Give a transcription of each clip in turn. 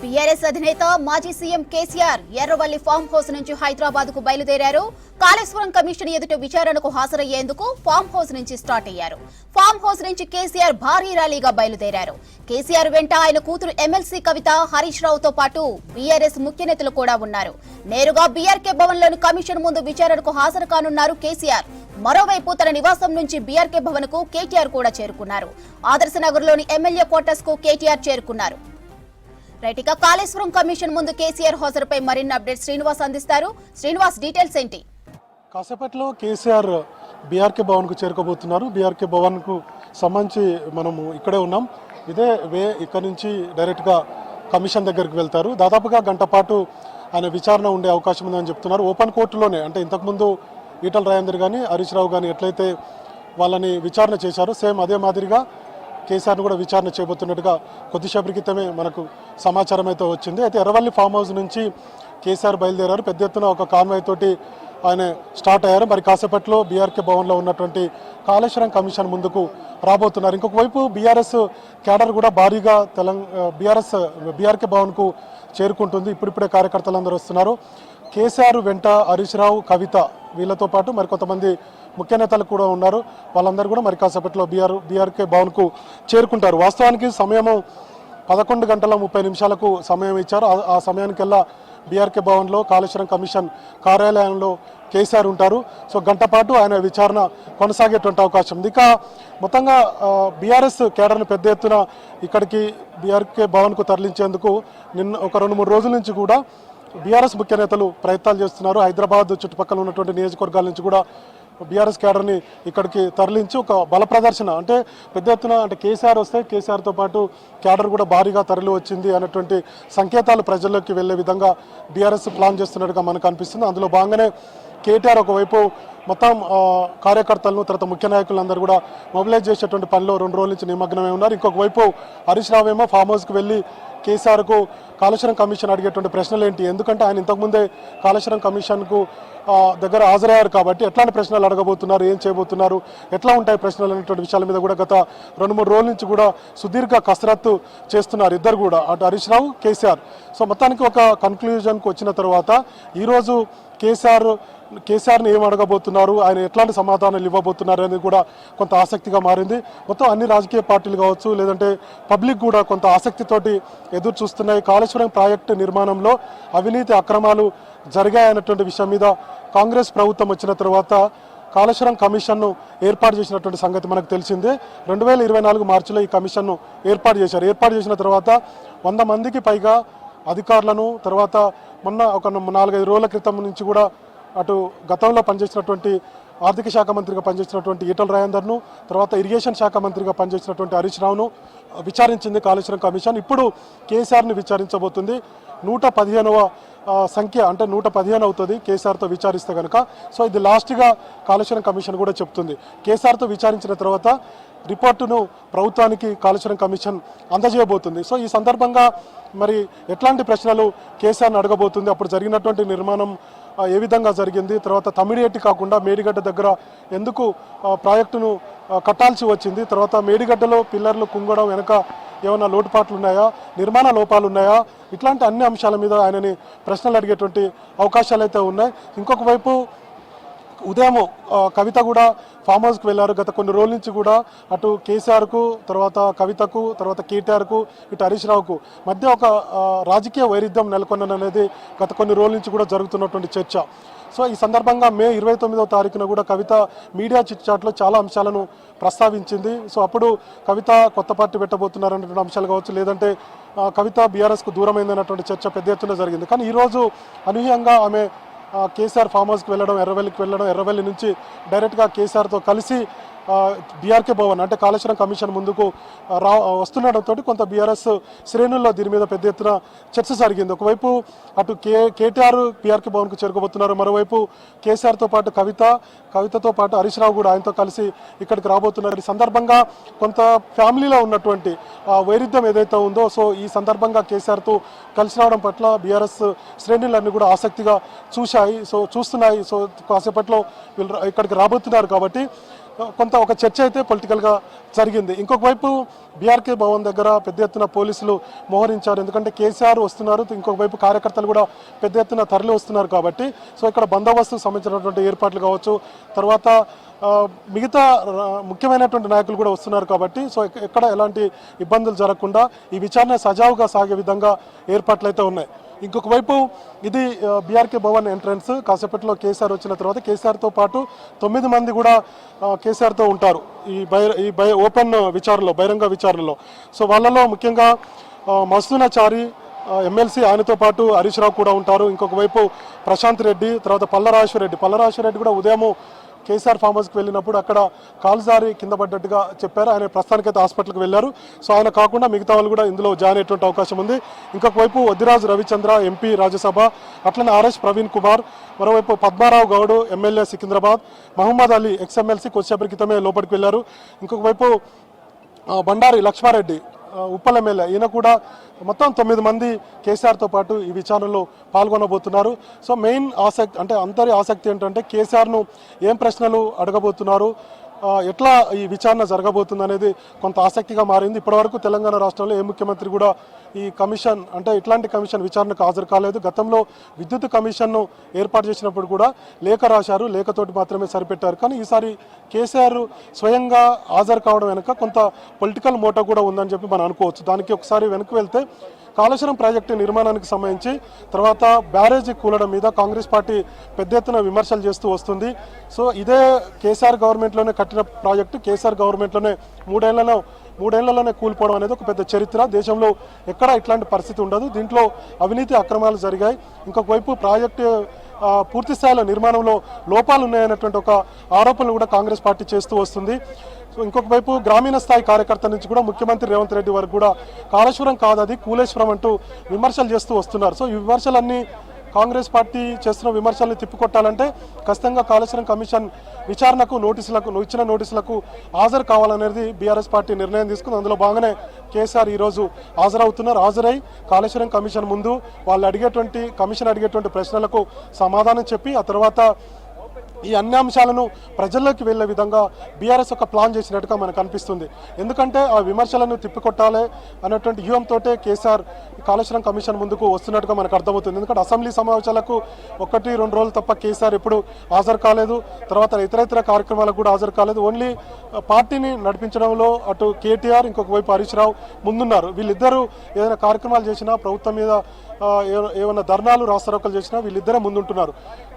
BRS అధినేత మాజీ CM KCR Erravalli farm house నుంచి హైదరాబాద్కు బయలుదేరారు. కాళేశ్వరం కమిషన్ ఎదుట విచారణకు హాజరయ్యేందుకు ఫామ్ హౌస్ నుంచి స్టార్ట్ అయ్యారు. ఫామ్ హౌస్ నుంచి కేసీఆర్ భారీ ర్యాలీగా బయలుదేరారు. కేసీఆర్ వెంట ఆయన కూతురు ఎమ్మెల్సీ కవిత హరీష్ రావుతో పాటు బీఆర్ఎస్ ముఖ్య నేతలు కూడా ఉన్నారు. నేరుగా బీఆర్కే భవన్లోని కమిషన్ ముందు విచారణకు హాజరు కానున్నారు కేసీఆర్. మరోవైపు తన నివాసం నుంచి బీఆర్కే భవన్కు కేటీఆర్ కూడా చేరుకున్నారు. ఆదర్శ లోని ఎమ్మెల్యే క్వార్టర్స్కు కేటీఆర్ చేరుకున్నారు. రైట్ ఇక కాళేశ్వరం కమిషన్ ముందు కేసీఆర్ హాజరుపై మరిన్ని అప్డేట్ శ్రీనివాస్ అందిస్తారు. శ్రీనివాస్ డీటెయిల్స్ ఏంటి? కాసేపట్లో కేసీఆర్ బీఆర్కే భవన్కు చేరుకోబోతున్నారు. బీఆర్కే భవన్కు సంబంధించి మనము ఇక్కడే ఉన్నాం. ఇదే వే ఇక్కడ నుంచి డైరెక్ట్గా కమిషన్ దగ్గరికి వెళ్తారు. దాదాపుగా గంట పాటు ఆయన విచారణ ఉండే అవకాశం ఉందని చెప్తున్నారు. ఓపెన్ కోర్టులోనే అంటే ఇంతకుముందు ఈటల రాజేందర్ కానీ హరీష్ రావు కానీ ఎట్లయితే వాళ్ళని విచారణ చేశారో సేమ్ అదే మాదిరిగా కేసీఆర్ను కూడా విచారణ చేయబోతున్నట్టుగా కొద్దిసేపటి క్రితమే మనకు సమాచారం అయితే వచ్చింది. అయితే ఎర్రవల్లి ఫామ్ హౌస్ నుంచి కేసీఆర్ బయలుదేరారు. పెద్ద ఎత్తున ఒక కాన్వాయ్ తోటి ఆయన స్టార్ట్ అయ్యారు. మరి కాసేపట్లో బీఆర్కే భవన్లో ఉన్నటువంటి కాళేశ్వరం కమిషన్ ముందుకు రాబోతున్నారు. ఇంకొక వైపు బీఆర్ఎస్ క్యాడర్ కూడా భారీగా తెలంగాణ బీఆర్ఎస్ బీఆర్కే భవన్కు చేరుకుంటుంది. ఇప్పుడిప్పుడే కార్యకర్తలందరూ వస్తున్నారు. కేసీఆర్ వెంట హరీష్ రావు కవిత వీళ్ళతో పాటు మరి కొంతమంది ముఖ్య నేతలు కూడా ఉన్నారు. వాళ్ళందరూ కూడా మరి కాసేపట్లో బీఆర్ బీఆర్కే భవన్కు చేరుకుంటారు. వాస్తవానికి సమయము పదకొండు గంటల ముప్పై నిమిషాలకు సమయం ఇచ్చారు. ఆ- ఆ సమయానికల్లా బీఆర్కే భవన్లో కాళేశ్వరం కమిషన్ కార్యాలయంలో కేసీఆర్ ఉంటారు. సో గంట పాటు ఆయన విచారణ కొనసాగేటువంటి అవకాశం ఉంది. ఇక మొత్తంగా బీఆర్ఎస్ కేడర్ను పెద్ద ఎత్తున ఇక్కడికి బీఆర్కే భవన్కు తరలించేందుకు నిన్న ఒక రెండు మూడు రోజుల నుంచి కూడా బీఆర్ఎస్ ముఖ్య నేతలు ప్రయత్నాలు చేస్తున్నారు. హైదరాబాద్ చుట్టుపక్కల ఉన్నటువంటి నియోజకవర్గాల నుంచి కూడా బీఆర్ఎస్ క్యాడర్ని ఇక్కడికి తరలించి ఒక బల ప్రదర్శన అంటే పెద్ద ఎత్తున అంటే కేసీఆర్ వస్తే కేసీఆర్తో పాటు క్యాడర్ కూడా భారీగా తరలి వచ్చింది అనేటువంటి సంకేతాలు ప్రజల్లోకి వెళ్ళే విధంగా బీఆర్ఎస్ ప్లాన్ చేస్తున్నట్టుగా మనకు అనిపిస్తుంది. అందులో భాగంగానే కేటీఆర్ ఒకవైపు మొత్తం కార్యకర్తలను తర్వాత ముఖ్య నాయకులందరూ కూడా మొబిలైజ్ చేసేటువంటి పనిలో రెండు రోజుల నుంచి నిమగ్నమై ఉన్నారు. ఇంకొక వైపు హరీష్ రావు ఏమో ఫామ్ హౌస్కి వెళ్ళి కేసీఆర్కు కాళేశ్వరం కమిషన్ అడిగేటువంటి ప్రశ్నలు ఏంటి ఎందుకంటే ఆయన ఇంతకుముందే కాళేశ్వరం కమిషన్కు దగ్గర హాజరయ్యారు కాబట్టి ఎట్లాంటి ప్రశ్నలు అడగబోతున్నారు? ఏం చేయబోతున్నారు? ఎట్లా ఉంటాయి ప్రశ్నలు అనేటువంటి విషయాల మీద కూడా గత రెండు మూడు రోజుల నుంచి కూడా సుదీర్ఘ కసరత్తు చేస్తున్నారు ఇద్దరు కూడా అటు హరీష్ రావు కేసీఆర్. సో మొత్తానికి ఒక కన్క్లూజన్కి వచ్చిన తర్వాత ఈరోజు కేసీఆర్ కేసీఆర్ని ఏం అడగబోతున్నారు? ఆయన ఎట్లాంటి సమాధానాలు ఇవ్వబోతున్నారు అనేది కూడా కొంత ఆసక్తిగా మారింది. మొత్తం అన్ని రాజకీయ పార్టీలు కావచ్చు లేదంటే పబ్లిక్ కూడా కొంత ఆసక్తితోటి ఎదురు చూస్తున్నాయి. కాళేశ్వరం ప్రాజెక్టు నిర్మాణంలో అవినీతి అక్రమాలు జరిగాయన్నటువంటి విషయం మీద కాంగ్రెస్ ప్రభుత్వం వచ్చిన తర్వాత కాళేశ్వరం కమిషన్ను ఏర్పాటు చేసినటువంటి సంగతి మనకు తెలిసిందే. రెండు వేల ఇరవై నాలుగు మార్చిలో ఈ కమిషన్ను ఏర్పాటు చేశారు. ఏర్పాటు చేసిన తర్వాత వంద మందికి పైగా అధికారులను తర్వాత మొన్న ఒక నాలుగైదు రోజుల క్రితం నుంచి కూడా అటు గతంలో పనిచేసినటువంటి ఆర్థిక శాఖ మంత్రిగా పనిచేసినటువంటి ఈటల రాజేందర్ను తర్వాత ఇరిగేషన్ శాఖ మంత్రిగా పనిచేసినటువంటి హరీష్ రావును విచారించింది కాళేశ్వరం కమిషన్. ఇప్పుడు కేసీఆర్ని విచారించబోతుంది. నూట పదిహేనవ సంఖ్య అంటే నూట పదిహేను అవుతుంది కేసీఆర్తో విచారిస్తే కనుక సో ఇది లాస్ట్గా కాళేశ్వరం కమిషన్ కూడా చెప్తుంది. కేసీఆర్తో విచారించిన తర్వాత రిపోర్టును ప్రభుత్వానికి కాళేశ్వరం కమిషన్ అందజేయబోతుంది. సో ఈ సందర్భంగా మరి ఎట్లాంటి ప్రశ్నలు కేసీఆర్ని అడగబోతుంది? అప్పుడు జరిగినటువంటి నిర్మాణం ఏ విధంగా జరిగింది? తర్వాత తమిడియట్టి కాకుండా మేడిగడ్డ దగ్గర ఎందుకు ప్రాజెక్టును కట్టాల్సి వచ్చింది? తర్వాత మేడిగడ్డలో పిల్లర్లు కుంగడం వెనక ఏమైనా లోటుపాట్లు ఉన్నాయా నిర్మాణ లోపాలు ఉన్నాయా ఇట్లాంటి అన్ని అంశాల మీద ఆయనని ప్రశ్నలు అడిగేటువంటి అవకాశాలు అయితే ఉన్నాయి. ఇంకొక వైపు ఉదయం కవిత కూడా ఫామ్ హౌస్కి వెళ్ళారు. గత కొన్ని రోజుల నుంచి కూడా అటు కేసీఆర్కు తర్వాత కవితకు తర్వాత కేటీఆర్కు ఇటు హరీష్ రావుకు మధ్య ఒక రాజకీయ వైరుధ్యం నెలకొన్నది గత కొన్ని రోజుల నుంచి కూడా జరుగుతున్నటువంటి చర్చ. సో ఈ సందర్భంగా మే ఇరవై తొమ్మిదవ తారీఖున కూడా కవిత మీడియా చిట్చాట్లో చాలా అంశాలను ప్రస్తావించింది. సో అప్పుడు కవిత కొత్త పార్టీ పెట్టబోతున్నారనేటువంటి అంశాలు కావచ్చు లేదంటే కవిత బీఆర్ఎస్కు దూరమైందన్నటువంటి చర్చ పెద్ద ఎత్తున జరిగింది. కానీ ఈరోజు అనూహ్యంగా ఆమె కేసీఆర్ ఫామ్ హౌస్కి వెళ్ళడం ఎర్రవెల్లికి వెళ్ళడం ఎర్రవెల్లి నుంచి డైరెక్ట్గా కేసీఆర్తో కలిసి బీఆర్కే భవన్ అంటే కాళేశ్వరం కమిషన్ ముందుకు రా వస్తుండటంతో కొంత బీఆర్ఎస్ శ్రేణుల్లో దీని మీద పెద్ద ఎత్తున చర్చ జరిగింది. ఒకవైపు అటు కే కేటీఆర్ బీఆర్కే భవన్కు చేరుకోబోతున్నారు. మరోవైపు కేసీఆర్తో పాటు కవిత కవితతో పాటు హరీష్ రావు కూడా ఆయనతో కలిసి ఇక్కడికి రాబోతున్నారు. ఈ సందర్భంగా కొంత ఫ్యామిలీలో ఉన్నటువంటి ఆ వైరుధ్యం ఏదైతే ఉందో సో ఈ సందర్భంగా కేసీఆర్తో కలిసి రావడం పట్ల బీఆర్ఎస్ శ్రేణులన్నీ కూడా ఆసక్తిగా చూశాయి. సో చూస్తున్నాయి. సో కాసేపట్లో వీళ్ళు ఇక్కడికి రాబోతున్నారు కాబట్టి కొంత ఒక చర్చ అయితే పొలిటికల్గా జరిగింది. ఇంకొక వైపు బీఆర్కే భవన్ దగ్గర పెద్ద ఎత్తున పోలీసులు మోహరించారు. ఎందుకంటే కేసీఆర్ వస్తున్నారు ఇంకొక వైపు కార్యకర్తలు కూడా పెద్ద ఎత్తున తరలి వస్తున్నారు కాబట్టి. సో ఇక్కడ బందోబస్తు సంబంధించినటువంటి ఏర్పాట్లు కావచ్చు తర్వాత మిగతా ముఖ్యమైనటువంటి నాయకులు కూడా వస్తున్నారు కాబట్టి. సో ఎక్కడ ఎలాంటి ఇబ్బందులు జరగకుండా ఈ విచారణ సజావుగా సాగే విధంగా ఏర్పాట్లు అయితే ఉన్నాయి. ఇంకొక వైపు ఇది బీఆర్కే భవన్ ఎంట్రన్స్ కాసేపట్లో కేసీఆర్ వచ్చిన తర్వాత కేసీఆర్తో పాటు తొమ్మిది మంది కూడా కేసీఆర్తో ఉంటారు ఈ బై ఈ బై ఓపెన్ విచారణలో బహిరంగ విచారణలో. సో వాళ్ళలో ముఖ్యంగా మస్తునాచారి ఎమ్మెల్సీ ఆయనతో పాటు హరీష్ రావు కూడా ఉంటారు. ఇంకొక వైపు ప్రశాంత్ రెడ్డి తర్వాత పల్లరాజేశ్వర రెడ్డి. పల్లరాజేశ్వర రెడ్డి కూడా ఉదయం కేసీఆర్ ఫామ్ హౌస్కి వెళ్ళినప్పుడు అక్కడ కాలుజారి కింద పడ్డట్టుగా చెప్పారు. ఆయన ప్రస్తుతానికైతే హాస్పిటల్కి వెళ్ళారు. సో ఆయన కాకుండా మిగతా వాళ్ళు కూడా ఇందులో జాయిన్ అయ్యేటువంటి అవకాశం ఉంది. ఇంకొక వైపు వద్దిరాజు రవిచంద్ర ఎంపీ రాజ్యసభ అట్లనే ఆర్ఎస్ ప్రవీణ్ కుమార్ మరోవైపు Padmarao Goud MLA Secunderabad Mohammed Ali ex MLC కొద్దిసేపటి క్రితమే లోపలికి వెళ్ళారు. ఇంకొక వైపు బండారి లక్ష్మారెడ్డి ఉప్పల్ ఎమ్మెల్యే ఈయన కూడా మొత్తం తొమ్మిది మంది కేసీఆర్తో పాటు ఈ విచారణలో పాల్గొనబోతున్నారు. సో మెయిన్ ఆసక్తి అంటే అందరి ఆసక్తి ఏంటంటే కేసీఆర్ను ఏం ప్రశ్నలు అడగబోతున్నారు? ఎట్లా ఈ విచారణ జరగబోతుంది అనేది కొంత ఆసక్తిగా మారింది. ఇప్పటివరకు తెలంగాణ రాష్ట్రంలో ఏ ముఖ్యమంత్రి కూడా ఈ కమిషన్ అంటే ఇట్లాంటి కమిషన్ విచారణకు హాజరు కాలేదు. గతంలో విద్యుత్ కమిషన్ను ఏర్పాటు చేసినప్పుడు కూడా లేఖ రాశారు. లేఖతోటి మాత్రమే సరిపెట్టారు. కానీ ఈసారి కేసీఆర్ స్వయంగా హాజరు కావడం వెనుక కొంత పొలిటికల్ మోటో కూడా ఉందని చెప్పి మనం అనుకోవచ్చు. దానికి ఒకసారి వెనక్కి వెళ్తే కాళేశ్వరం ప్రాజెక్టు నిర్మాణానికి సంబంధించి తర్వాత బ్యారేజీ కూలడం మీద కాంగ్రెస్ పార్టీ పెద్ద ఎత్తున విమర్శలు చేస్తూ వస్తుంది. సో ఇదే కేసీఆర్ గవర్నమెంట్లోనే కట్టిన ప్రాజెక్టు కేసీఆర్ గవర్నమెంట్లోనే మూడేళ్ళలో మూడేళ్ళలోనే కూలిపోవడం అనేది ఒక పెద్ద చరిత్ర. దేశంలో ఎక్కడ ఇట్లాంటి పరిస్థితి ఉండదు. దీంట్లో అవినీతి అక్రమాలు జరిగాయి. ఇంకొక వైపు ప్రాజెక్టు పూర్తి స్థాయిలో నిర్మాణంలో లోపాలు ఉన్నాయన్నటువంటి ఒక ఆరోపణలు కూడా కాంగ్రెస్ పార్టీ చేస్తూ వస్తుంది. సో ఇంకొక వైపు గ్రామీణ స్థాయి కార్యకర్త నుంచి కూడా ముఖ్యమంత్రి రేవంత్ రెడ్డి వరకు కూడా కాళేశ్వరం కాదు అది కూలేశ్వరం అంటూ విమర్శలు చేస్తూ వస్తున్నారు. సో ఈ విమర్శలన్నీ కాంగ్రెస్ పార్టీ చేస్తున్న విమర్శల్ని తిప్పికొట్టాలంటే ఖచ్చితంగా కాళేశ్వరం కమిషన్ విచారణకు నోటీసులకు ఇచ్చిన నోటీసులకు హాజరు కావాలనేది బీఆర్ఎస్ పార్టీ నిర్ణయం తీసుకుంది. అందులో భాగంగానే కేసీఆర్ ఈరోజు హాజరవుతున్నారు. హాజరై కాళేశ్వరం కమిషన్ ముందు వాళ్ళు అడిగేటువంటి కమిషన్ అడిగేటువంటి ప్రశ్నలకు సమాధానం చెప్పి ఆ తర్వాత ఈ అన్ని అంశాలను ప్రజల్లోకి వెళ్ళే విధంగా బీఆర్ఎస్ ఒక ప్లాన్ చేసినట్టుగా మనకు అనిపిస్తుంది. ఎందుకంటే ఆ విమర్శలను తిప్పికొట్టాలి అనేటువంటి వ్యూహంతో కేసీఆర్ కాళేశ్వరం కమిషన్ ముందుకు వస్తున్నట్టుగా మనకు అర్థమవుతుంది. ఎందుకంటే అసెంబ్లీ సమావేశాలకు ఒకటి రెండు రోజులు తప్ప కేసీఆర్ ఎప్పుడు హాజరు కాలేదు. తర్వాత ఇతర ఇతర కార్యక్రమాలకు కూడా హాజరు కాలేదు. ఓన్లీ పార్టీని నడిపించడంలో అటు కేటీఆర్ ఇంకొక వైపు హరీష్ రావు ముందున్నారు. వీళ్ళిద్దరూ ఏదైనా కార్యక్రమాలు చేసినా ప్రభుత్వం మీద ఏ- ఏమైనా ధర్నాలు రాస్తారోకలు చేసినా వీళ్ళిద్దరే ముందుంటున్నారు.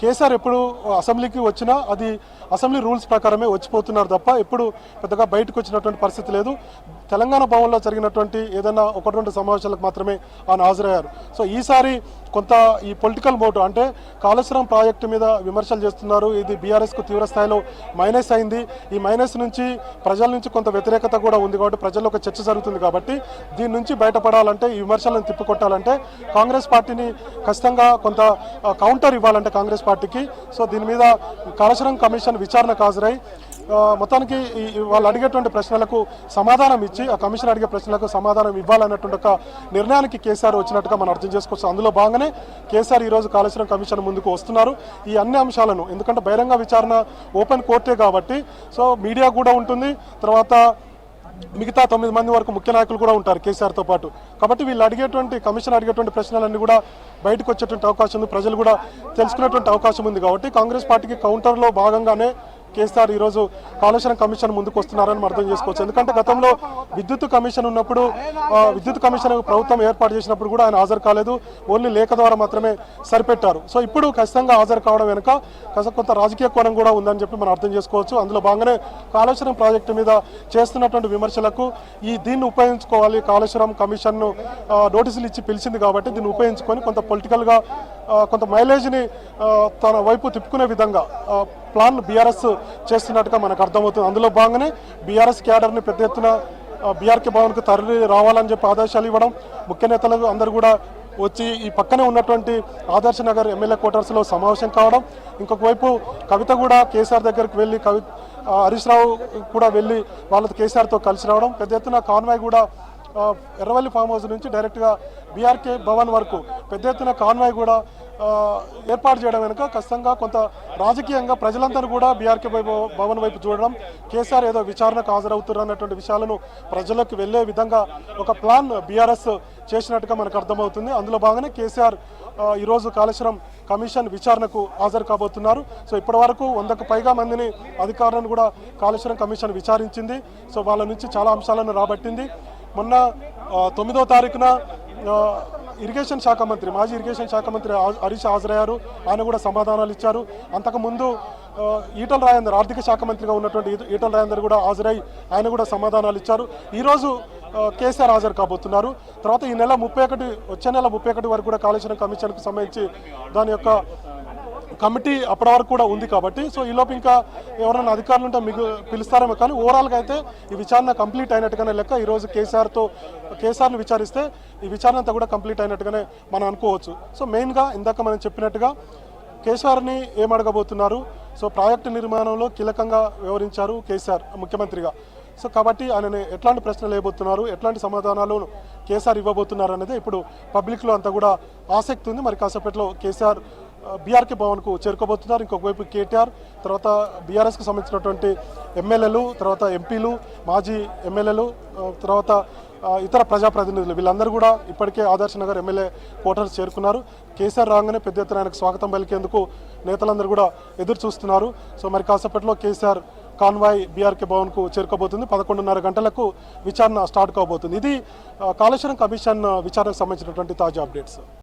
కేసీఆర్ ఎప్పుడు అసెంబ్లీకి వచ్చినా అది అసెంబ్లీ రూల్స్ ప్రకారమే వచ్చిపోతున్నారు తప్ప ఎప్పుడు పెద్దగా బయటకు వచ్చినటువంటి పరిస్థితి లేదు. తెలంగాణ భవన్లో జరిగినటువంటి ఏదైనా ఒకటి రెండు సమావేశాలకు మాత్రమే ఆయన హాజరయ్యారు. సో ఈసారి కొంత ఈ పొలిటికల్ మోటు అంటే కాళేశ్వరం ప్రాజెక్టు మీద విమర్శలు చేస్తున్నారు. ఇది బీఆర్ఎస్కు తీవ్ర స్థాయిలో మైనస్ అయింది. ఈ మైనస్ నుంచి ప్రజల నుంచి కొంత వ్యతిరేకత కూడా ఉంది కాబట్టి ప్రజల్లో ఒక చర్చ జరుగుతుంది కాబట్టి దీని నుంచి బయటపడాలంటే ఈ విమర్శలను తిప్పికొట్టాలంటే కాంగ్రెస్ పార్టీని ఖచ్చితంగా కొంత కౌంటర్ ఇవ్వాలంటే కాంగ్రెస్ పార్టీకి. సో దీని మీద కాళేశ్వరం కమిషన్ విచారణకు హాజరై మొత్తానికి వాళ్ళు అడిగేటువంటి ప్రశ్నలకు సమాధానం ఇచ్చి ఆ కమిషన్ అడిగే ప్రశ్నలకు సమాధానం ఇవ్వాలన్నటువంటి ఒక నిర్ణయానికి కేసీఆర్ వచ్చినట్టుగా మనం అర్థం చేసుకోవచ్చు. అందులో భాగంగానే కేసీఆర్ ఈరోజు కాళేశ్వరం కమిషన్ ముందుకు వస్తున్నారు. ఈ అన్ని అంశాలను ఎందుకంటే బహిరంగ విచారణ ఓపెన్ కోర్టే కాబట్టి సో మీడియా కూడా ఉంటుంది. తర్వాత మిగతా తొమ్మిది మంది వరకు ముఖ్య నాయకులు కూడా ఉంటారు కేసీఆర్తో పాటు. కాబట్టి వీళ్ళు అడిగేటువంటి కమిషన్ అడిగేటువంటి ప్రశ్నలన్నీ కూడా బయటకు వచ్చేటువంటి అవకాశం ఉంది. ప్రజలు కూడా తెలుసుకునేటువంటి అవకాశం ఉంది. కాబట్టి కాంగ్రెస్ పార్టీకి కౌంటర్లో భాగంగానే కేసీఆర్ ఈరోజు కాళేశ్వరం కమిషన్ ముందుకు వస్తున్నారని మనం అర్థం చేసుకోవచ్చు. ఎందుకంటే గతంలో విద్యుత్ కమిషన్ ఉన్నప్పుడు విద్యుత్ కమిషన్ ప్రభుత్వం ఏర్పాటు చేసినప్పుడు కూడా ఆయన హాజరు కాలేదు. ఓన్లీ లేఖ ద్వారా మాత్రమే సరిపెట్టారు. సో ఇప్పుడు ఖచ్చితంగా హాజరు కావడం వెనుక కొంత రాజకీయ కోణం కూడా ఉందని చెప్పి మనం అర్థం చేసుకోవచ్చు. అందులో భాగంగానే కాళేశ్వరం ప్రాజెక్టు మీద చేస్తున్నటువంటి విమర్శలకు ఈ దీన్ని ఉపయోగించుకోవాలి. కాళేశ్వరం కమిషన్ను నోటీసులు ఇచ్చి పిలిచింది కాబట్టి దీన్ని ఉపయోగించుకొని కొంత పొలిటికల్గా కొంత మైలేజ్ని తన వైపు తిప్పుకునే విధంగా ప్లాన్ బీఆర్ఎస్ చేస్తున్నట్టుగా మనకు అర్థమవుతుంది. అందులో భాగంగానే బీఆర్ఎస్ క్యాడర్ని పెద్ద ఎత్తున బీఆర్కే భవన్కు తరలి రావాలని చెప్పి ఆదేశాలు ఇవ్వడం ముఖ్య నేతలు అందరూ కూడా వచ్చి ఈ పక్కనే ఉన్నటువంటి ఆదర్శ నగర్ ఎమ్మెల్యే క్వార్టర్స్లో సమావేశం కావడం ఇంకొక వైపు కవిత కూడా కేసీఆర్ దగ్గరికి వెళ్ళి కవి హరీష్ రావు కూడా వెళ్ళి వాళ్ళతో కేసీఆర్తో కలిసి రావడం పెద్ద ఎత్తున కాన్వాయ్ కూడా ఎర్రవల్లి ఫామ్ హౌస్ నుంచి డైరెక్ట్గా బీఆర్కే భవన్ వరకు పెద్ద ఎత్తున కాన్వాయ్ కూడా ఏర్పాటు చేయడం వెనుక ఖచ్చితంగా కొంత రాజకీయంగా ప్రజలందరూ కూడా బీఆర్కే భవన్ వైపు చూడడం కేసీఆర్ ఏదో విచారణకు హాజరవుతున్నారు అన్నటువంటి విషయాలను ప్రజలకు వెళ్ళే విధంగా ఒక ప్లాన్ బీఆర్ఎస్ చేసినట్టుగా మనకు అర్థమవుతుంది. అందులో భాగంగానే కేసీఆర్ ఈరోజు కాళేశ్వరం కమిషన్ విచారణకు హాజరు కాబోతున్నారు. సో ఇప్పటి వరకు వందకు పైగా మందిని అధికారులను కూడా కాళేశ్వరం కమిషన్ విచారించింది. సో వాళ్ళ నుంచి చాలా అంశాలను రాబట్టింది. మొన్న తొమ్మిదో తారీఖున ఇరిగేషన్ శాఖ మంత్రి మాజీ ఇరిగేషన్ శాఖ మంత్రి హరీష్ హాజరయ్యారు. ఆయన కూడా సమాధానాలు ఇచ్చారు. అంతకుముందు ఈటల రాజేందర్ ఆర్థిక శాఖ మంత్రిగా ఉన్నటువంటి ఈటల రాజేందర్ కూడా హాజరై ఆయన కూడా సమాధానాలు ఇచ్చారు. ఈరోజు కేసీఆర్ హాజరు కాబోతున్నారు. తర్వాత ఈ నెల ముప్పై ఒకటి వచ్చే నెల ముప్పై ఒకటి వరకు కూడా కాళేశ్వరం కమిషన్కు సంబంధించి దాని యొక్క కమిటీ అప్పటి వరకు కూడా ఉంది కాబట్టి సో ఈలోపు ఇంకా ఎవరైనా అధికారులు ఉంటే మీకు పిలుస్తారేమో కానీ ఓవరాల్గా అయితే ఈ విచారణ కంప్లీట్ అయినట్టుగానే లెక్క. ఈరోజు కేసీఆర్తో కేసీఆర్ని విచారిస్తే ఈ విచారణ అంతా కూడా కంప్లీట్ అయినట్టుగానే మనం అనుకోవచ్చు. సో మెయిన్గా ఇందాక మనం చెప్పినట్టుగా కేసీఆర్ని ఏమడగబోతున్నారు సో ప్రాజెక్టు నిర్మాణంలో కీలకంగా వ్యవహరించారు కేసీఆర్ ముఖ్యమంత్రిగా. సో కాబట్టి ఆయన ఎట్లాంటి ప్రశ్నలు వేయబోతున్నారు? ఎట్లాంటి సమాధానాలు కేసీఆర్ ఇవ్వబోతున్నారు అనేది ఇప్పుడు పబ్లిక్లో అంతా కూడా ఆసక్తి ఉంది. మరి కాసేపట్లో కేసీఆర్ బీఆర్కే భవన్కు చేరుకోబోతున్నారు. ఇంకొక వైపు కేటీఆర్ తర్వాత బీఆర్ఎస్కి సంబంధించినటువంటి ఎమ్మెల్యేలు తర్వాత ఎంపీలు మాజీ ఎమ్మెల్యేలు తర్వాత ఇతర ప్రజాప్రతినిధులు. వీళ్ళందరూ కూడా ఇప్పటికే ఆదర్శ నగర్ ఎమ్మెల్యే క్వార్టర్స్ చేరుకున్నారు. కేసీఆర్ రాగానే పెద్ద ఎత్తున ఆయనకు స్వాగతం పలికేందుకు నేతలందరూ కూడా ఎదురు చూస్తున్నారు. సో మరి కాసేపట్లో కేసీఆర్ కాన్వాయ్ బీఆర్కే భవన్కు చేరుకోబోతుంది. పదకొండున్నర గంటలకు విచారణ స్టార్ట్ కాబోతుంది. ఇది కాళేశ్వరం కమిషన్ విచారణకు సంబంధించినటువంటి తాజా అప్డేట్స్.